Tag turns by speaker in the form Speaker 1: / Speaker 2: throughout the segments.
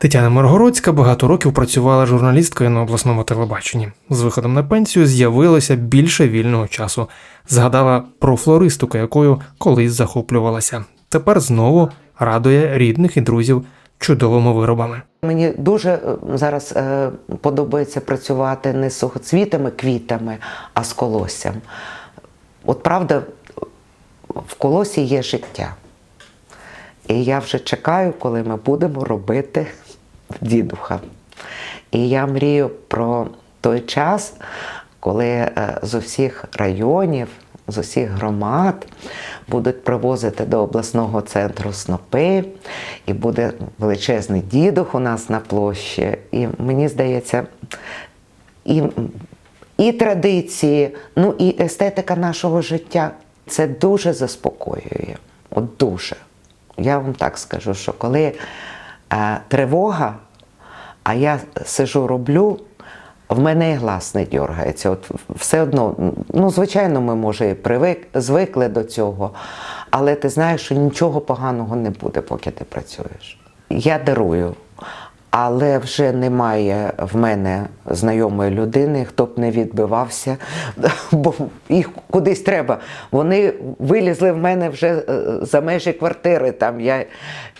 Speaker 1: Тетяна Миргородська багато років працювала журналісткою на обласному телебаченні. З виходом на пенсію з'явилося більше вільного часу. Згадала про флористику, якою колись захоплювалася. Тепер знову радує рідних і друзів чудовими виробами.
Speaker 2: Мені дуже е, зараз е, подобається працювати не з сухоцвітами, квітами, а з колоссям. От правда, в колосі є життя. І я вже чекаю, коли ми будемо робити дідуха. І я мрію про той час, коли е, з усіх районів, з усіх громад будуть привозити до обласного центру снопи, і буде величезний дідух у нас на площі. І мені здається, і, і традиції, ну і естетика нашого життя це дуже заспокоює. От дуже. Я вам так скажу, що коли е, тривога, а я сижу, роблю, в мене і глас не дергається. От все одно, ну, звичайно, ми, може, і привик, звикли до цього, але ти знаєш, що нічого поганого не буде, поки ти працюєш. Я дарую, але вже немає в мене знайомої людини, хто б не відбивався, бо їх кудись треба. Вони вилізли в мене вже е, за межі квартири. Там я.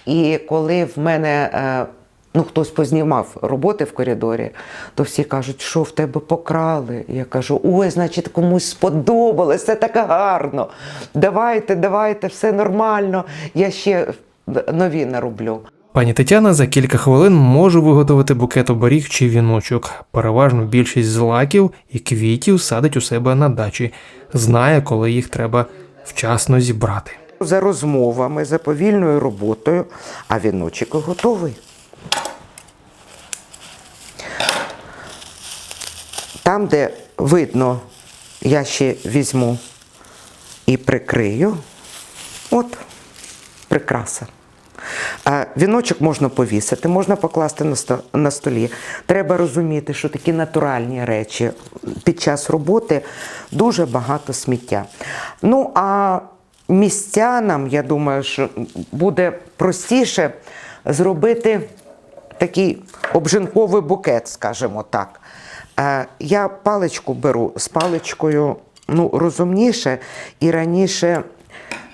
Speaker 2: І коли в мене е, ну, хтось познімав роботи в коридорі, то всі кажуть, що в тебе покрали. Я кажу, ой, значить, комусь сподобалось, це так гарно. Давайте, давайте, все нормально. Я ще нові нароблю.
Speaker 1: Пані Тетяна за кілька хвилин може виготовити букет оберіг чи віночок. Переважно більшість злаків і квітів садить у себе на дачі, знає, коли їх треба вчасно зібрати.
Speaker 2: За розмовами, за повільною роботою, а віночок готовий. Там, де видно, я ще візьму і прикрию. От прикраса. Віночок можна повісити, можна покласти на столі. Треба розуміти, що такі натуральні речі під час роботи дуже багато сміття. Ну а містянам, я думаю, що буде простіше зробити такий обжинковий букет, скажімо так. Я паличку беру з паличкою ну, розумніше, і раніше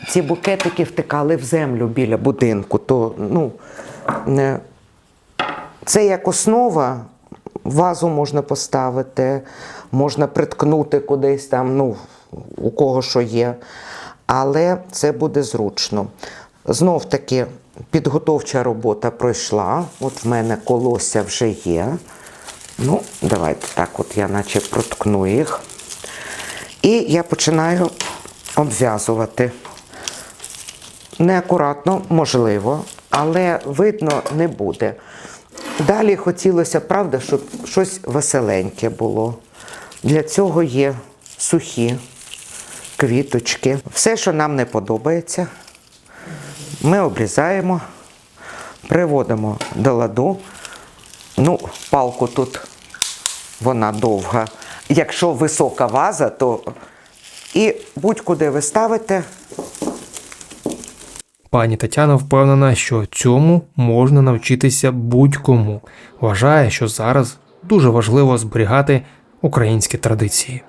Speaker 2: ці букетики втикали в землю біля будинку. То, ну, це як основа, вазу можна поставити, можна приткнути кудись там, ну, у кого що є. Але це буде зручно. Знов таки підготовча робота пройшла. От в мене колося вже є. Ну, давайте так, от я наче проткну їх. І я починаю обв'язувати. Неакуратно, можливо, але видно не буде. Далі хотілося, правда, щоб щось веселеньке було. Для цього є сухі квіточки. Все, що нам не подобається, ми обрізаємо, приводимо до ладу. Ну, палку тут вона довга. Якщо висока ваза, то і будь-куди ви ставите,
Speaker 1: Пані Тетяна впевнена, що цьому можна навчитися будь-кому. Вважає, що зараз дуже важливо зберігати українські традиції.